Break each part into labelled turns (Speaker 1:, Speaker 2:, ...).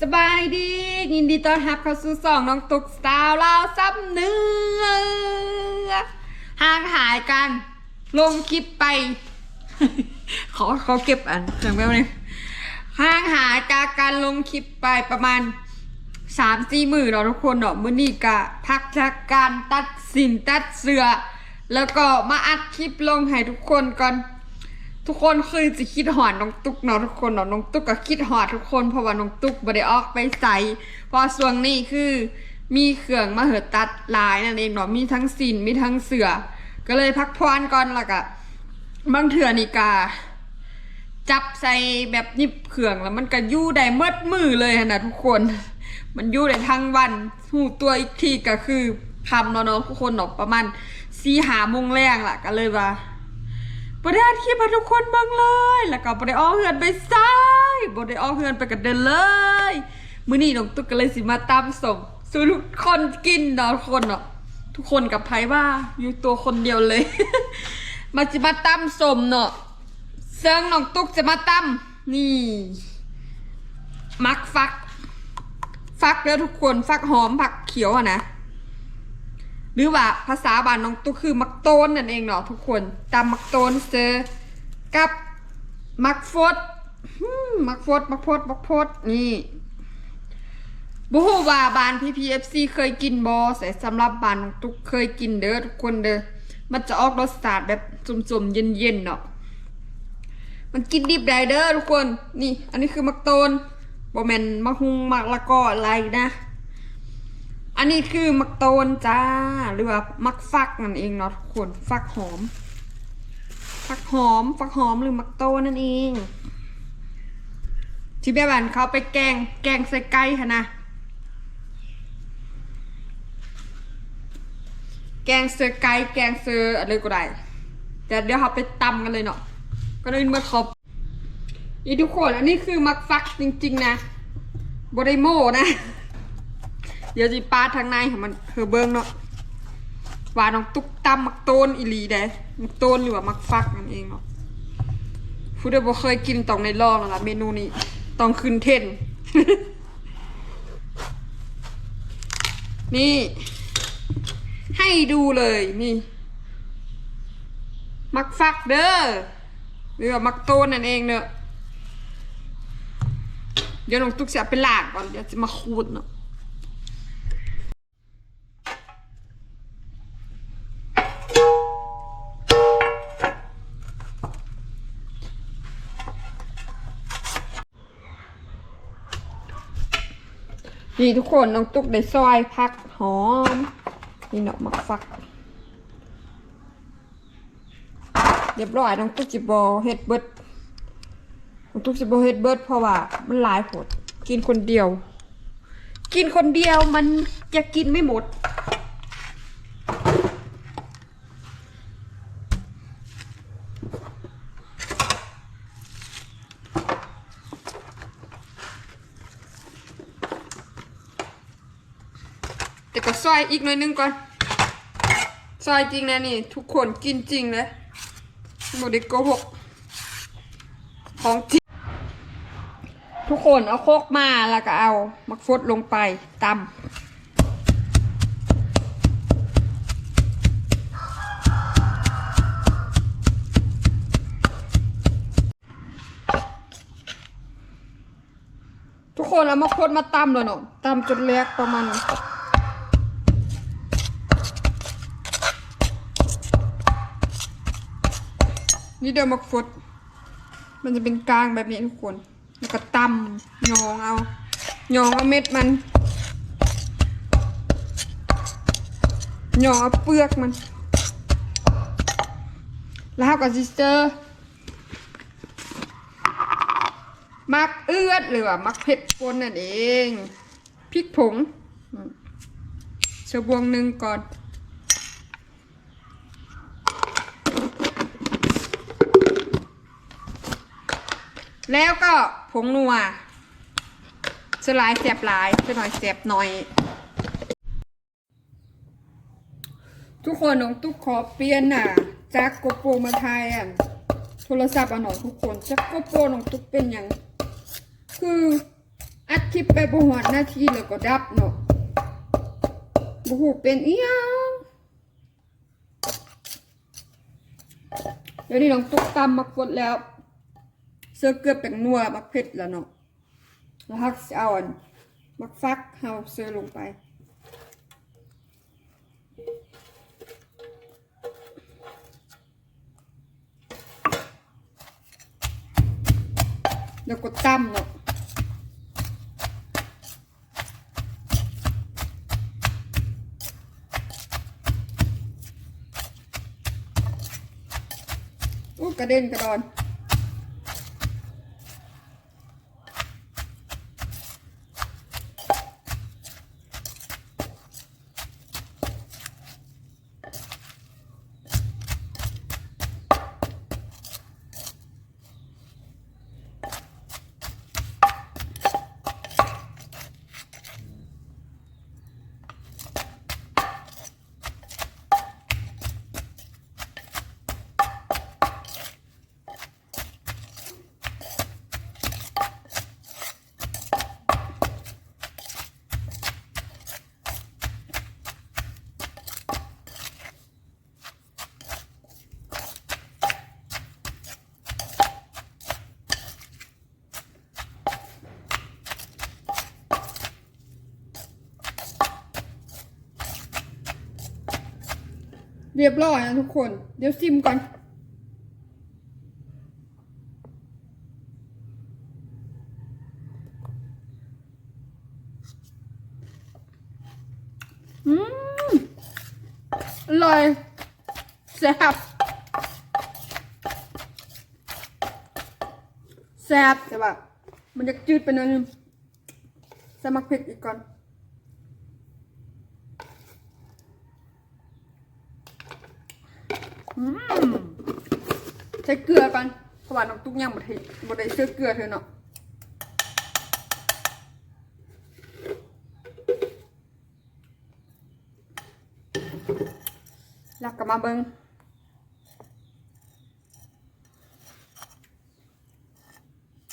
Speaker 1: สบายดียินดีต้อนรับเข้าสู่สองน้องตุกสตาวลาวซับเนื้อห่างหายกัน ลงคลิปไป ขอเขาเก็บอันเครื่องแป๊บนึงห่างหายจากการลงคลิปไปประมาณสามสี่หมื่นเนาะทุกคนเนาะมื้อนี้กะพักจากการตัดสินตัดเสือ แล้วก็มาอัดคลิปลงให้ทุกคนก่อน ทุกคนคือจะคิดหอดน้องตุ๊กเนาะทุกคนเนาะน้องตุ๊กก็คิดหอดทุกคนเพราะว่าน้องตุ๊กบ่ได้ออกไปใส่เพราะส่วนนี้คือมีเครื่องมาเหิดตัดลายนั่นเองเนาะมีทั้งสินมีทั้งเสือ ก็เลยพักพรก่อนละก็บางเถื่อนี่กาจับใส่แบบยิบเครื่องแล้วมันก็ยู่ได้เมืดมือเลยนะทุกคน มันยู่ได้ทั้งวันหูตัวอีกทีก็คือคำเนาะเนาะทุกคนเนาะประมาณสี่หาโมงแรงล่ะก็เลยว่า บได้อัดคลิปให้ทุกคนเบิ่งเลย แล้วก็บได้ออกเฮือนไปซ้ายบได้ออกเฮือนไปกันเดินเลยมื้อนี้น้องตุ๊กก็เลยสิมาตามส่งสู่ทุกคนกินเนาะทุกคนเนาะทุกคนกับไผว่าอยู่ตัวคนเดียวเลย มาจิมาตำสมเนาะเซิงน้องตุ๊กจะมาตำนี่มักฟัก ฟักเด้อทุกคนฟักหอมผักเขียวอะนะ หรือว่าภาษาบ้านน้องตุ๊กคือมักโตนนั่นเองเนาะทุกคนตำมักโตนเจอกับมักฟดมักฟดมักฟดมักฟดนี่บูฮูว่าบานพีพีเอฟซีเคยกินบอแต่สำหรับบานน้องตุ๊กเคยกินเด้อทุกคนเด้อมันจะออกรสชาติแบบจุ่มๆเย็นๆเนาะมันกินดิบได้เด้อทุกคน นี่ อันนี้คือมักโตนบอแมนมักฮุงมักละกออะไรนะ อันนี้คือมักโตนจ้า หรือว่ามักฟักนั่นเองเนาะทุกคนฟักหอม ฟักหอม ฟักหอมหรือมักโตนนั่นเอง ที่แม่บ้านเขาไปแกง แกงใส่ไก่ค่ะนะแกงเสือไก่แกงเสืออะไรก็ได้แต่เดี๋ยวเราไปตำกันเลยเนาะก็เลยมาครบนี่ทุกคนอันนี้คือมักฟักจริง ๆ นะบไดโมนะ ดี๋ยวจีปาทางในของมันเฮอเบิ้งเนาะว่าน้องตุ๊กตำมักโตนอีหลีเด้มักโตนหรือว่ามักฟักนั่นเองเนาะฟูดบ่เคยกินต้องในลองแล้วล่ะเมนูนี้ต้องขึ้นเทนนี่ ให้ดูเลยนี่ มักฟักเด้อหรือว่ามักโตนนั่นเองเนอะเดี๋ยวน้องตุ๊กจะเอาไปลางก่อนเดี๋ยวจะมาขูดเนาะ นี่ทุกคนน้องตุ๊กได้ซอยพักหอม นี่เนาะมักฟัก เรียบร้อยน้องตุ๊กจิบอเฮ็ดเบิร์ดน้องตุ๊กจิบอเฮ็ดเบิร์ดเพราะว่ามันหลายผดกินคนเดียว กินคนเดียวมันจะกินไม่หมด แต่ก็ซอยอีกหน่อยนึงก่อน ซอยจริงนะนี่ ทุกคนกินจริงเลยโมเดโกหกของจริง ทุกคนเอาโคกมาแล้วก็เอามักฟดลงไปตำทุกคนเอามักฟดมาตำเลยเนาะตำจนเล็กประมาณ นี่เดี๋ยวมักฟดมันจะเป็นกลางแบบนี้ทุกคน แล้วก็ตำยองเอายองเอาเม็ดมันยองเอาเปลือกมัน แล้วเราก็ซิสเตอร์มักเอือดหรือว่ามักเผ็ดปนนั่นเองพริกผงอืมเชบวงหนึ่งก่อน แล้วก็ผงนัวสลายเสียบหลายจะหน่อยเสียบหน่อย ทุกคนน้องตุ๊กขอเปลี่ยนน่ะจากโกโปรมาไทยอะโทรศัพท์อะหน่อยทุกคนจากโกโปรน้องตุ๊กเป็นอย่างคืออัดคลิปไปบ่หอดนาทีแล้วก็ดับเนาะบหูเป็นอียังเดี๋ยวนี้น้องตุ๊กตำมักดแล้ว เสื้อเกือเป็นนัวมักเผ็ดแล้วเนาะแล้วฮักเอาอันมักฟักเฮาเสื้อลงไปแล้วก็ตั้มเนาะกระเด็นกระดอน เรียบร้อยนะทุกคน เดี๋ยวซิมก่อน อืมอร่อยแซ่บแซ่บแต่ว่ามันจะจืดไปหน่อยนึงใส่มักเผ็ดอีกก่อน อืม ใช้เกลือก่อนเพราะว่าน้องตุ๊กยังบ่ได้บ่ได้ซื้อเกลือเธอเนาะแล้วก็มาเบิ่ง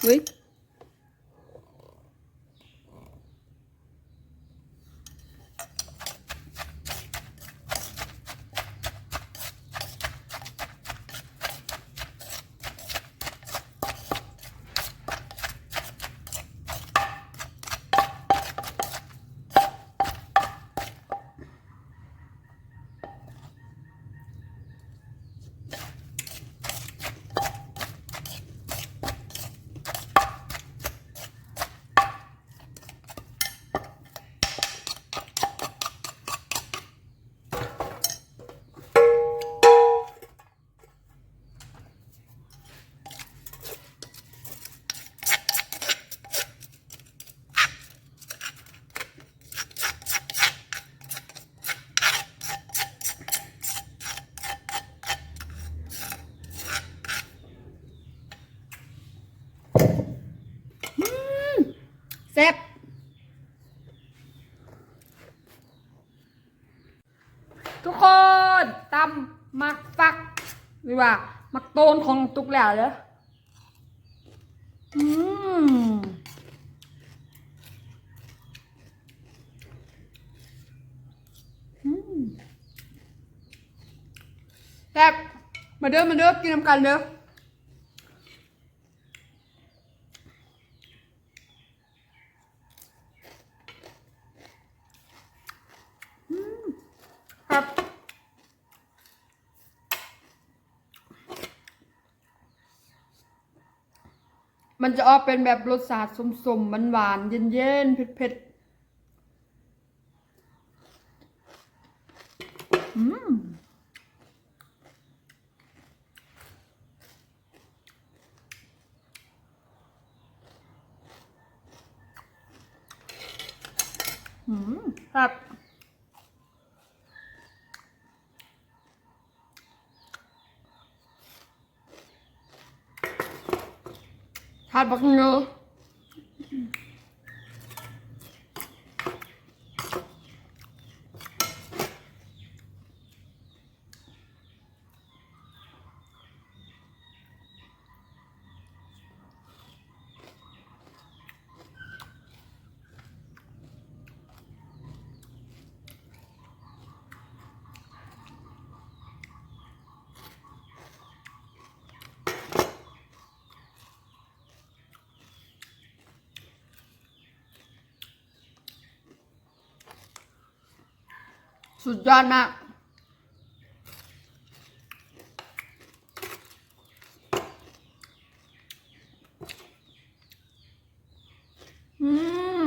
Speaker 1: เฮ้ย แซ่บทุกคนตำมักฟักหรือว่า มักโตนของตุกแล้วเด้ออืมอืมแซ่บมาเด้อมาเด้อกินน้ำกันเด้อ ครับ มันจะออกเป็นแบบรสชาติสมๆมันหวานเย็นๆเผ็ดๆอืมอืมครับ ทาน สุดยอดมากอื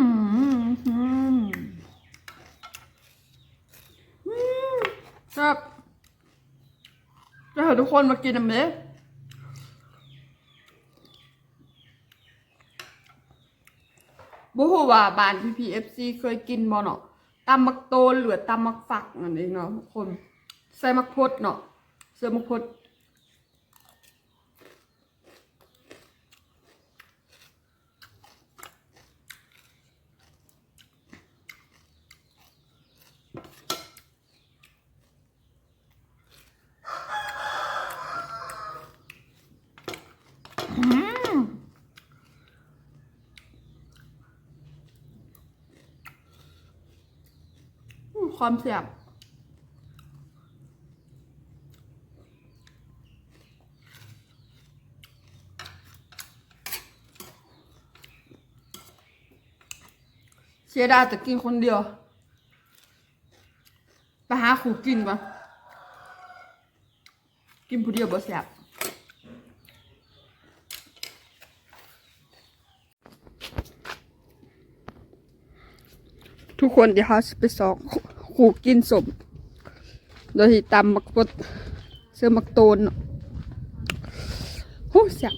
Speaker 1: มอืมอืมอืมครับจะให้ทุกคนมากินอันนี้บูฮูว่าบานพีพีเอฟซีเคยกินบ่เนาะ ตำมักโตนหรือตำมักฝักนั่นเองเนาะทุกคน ใส่มักพดเนาะใส่มักพดอืม ความแซ่บเสียดายแต่กินคนเดียว ไปหาขู่กินก่อนกินผู้เดียวบ่แซ่บทุกคนเดี๋ยวเขาสิไปสอง ขู่กินสมโดยที่ตำมักปดเสื้อมักโตนเนาะโอ้แซ่บ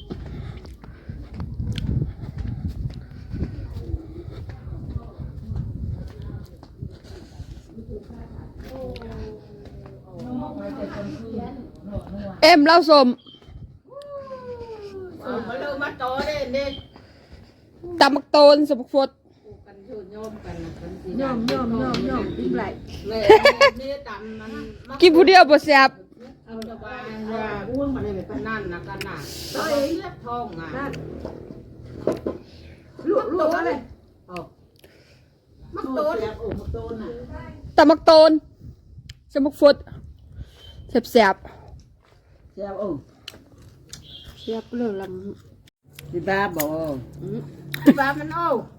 Speaker 1: เอ็มเล่าสม
Speaker 2: มาเริ่มมาโตเด่นเด่น
Speaker 1: ตำมักโตนสมมักปด
Speaker 2: กันชูโยมกันนะกันสิ
Speaker 3: ย่อมย่อมย่อมย่อมอีกไหล
Speaker 2: เลยนี่ตำมัน
Speaker 1: กินผู้เดียวบ่แซ่บ
Speaker 2: เอาตะบานว่าอ้วงมาเลยกันนั่นนะกันน่ะตัวเองเลือดทองอะ
Speaker 3: นั่นลวกลวกอะไร
Speaker 2: มักโตนโอ้มักโตนอะ
Speaker 1: ตำมักโตนสมมักปดแซ่บ
Speaker 2: เจ้าโอ้
Speaker 1: ๆแซ่บเลยล
Speaker 2: ที่บ้าบ่บ้ามันโอ้ำ
Speaker 1: เ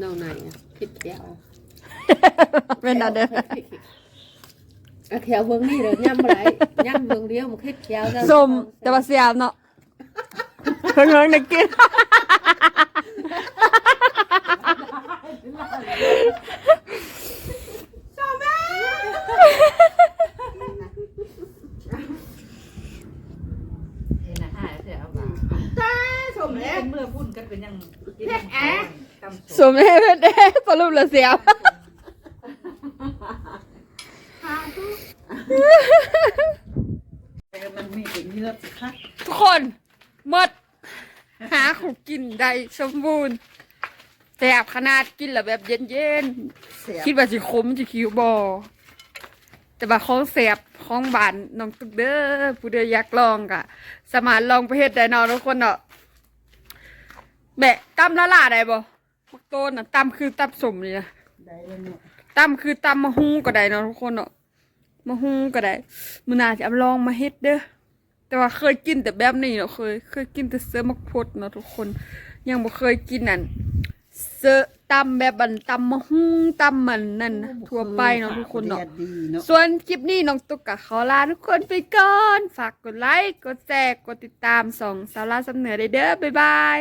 Speaker 1: น่าไหนอะคิดแก้วเป็นอะไรเด้อ
Speaker 3: อะแถวเบิ่งนี่เด้อย่ำบ่ไรย่ำเบิ่งเดียวมันคิดแถวแล้ว
Speaker 1: สมแต่ว่าเสียบเนาะเฮิงเฮิงๆได้กิน
Speaker 3: เห็นอาหารเสียเอาบ่า
Speaker 2: สมแล้ว
Speaker 3: เมื่อพุ่นกันเป็นยังกิน ตำ
Speaker 1: สมให้เพื่อนได้สรุปแล้วเสียบ
Speaker 2: มันมีแต่เนื้อค่ะ
Speaker 1: ทุกคนหมด หาของกินได้สมบูรณ์แสบขนาดกินแล้วแบบเย็นๆคิดว่าสิขมสิคิวบอแต่ว่าของแสบของบานน้องตุ๊กเด้อผู้เดียวอยากลองกะ สามารถลองไปเฮ็ดได้เนาะทุกคนเนาะแบะตำละลาได้บ่ มักโตนน่ะตำคือตำสมนี่นะ
Speaker 2: ได้แล้วเนาะ
Speaker 1: ตำคือตำมะฮุงก็ได้เนาะทุกคนเนาะมะฮุงก็ได้มื้อหน้าจะเอาลองมาเฮ็ดเด้อแต่ว่าเคยกินแต่แบบนี้เนาะเคยเคยกินแต่เสื้อมักพดเนาะทุกคน ยังบ่เคยกินนั่นเสื้อตำแบบบันตำมะฮุงตำมันนั่นนะทั่วไปเนาะทุกคนเนาะ
Speaker 2: ดีเนาะ
Speaker 1: ส่วนคลิปนี้น้องตุ๊กกะขอลาทุกคนไปก่อน ฝากกดไลค์ กดแชร์ กดติดตามส่องสาระสำเหนือได้เด้อ บ๊ายบาย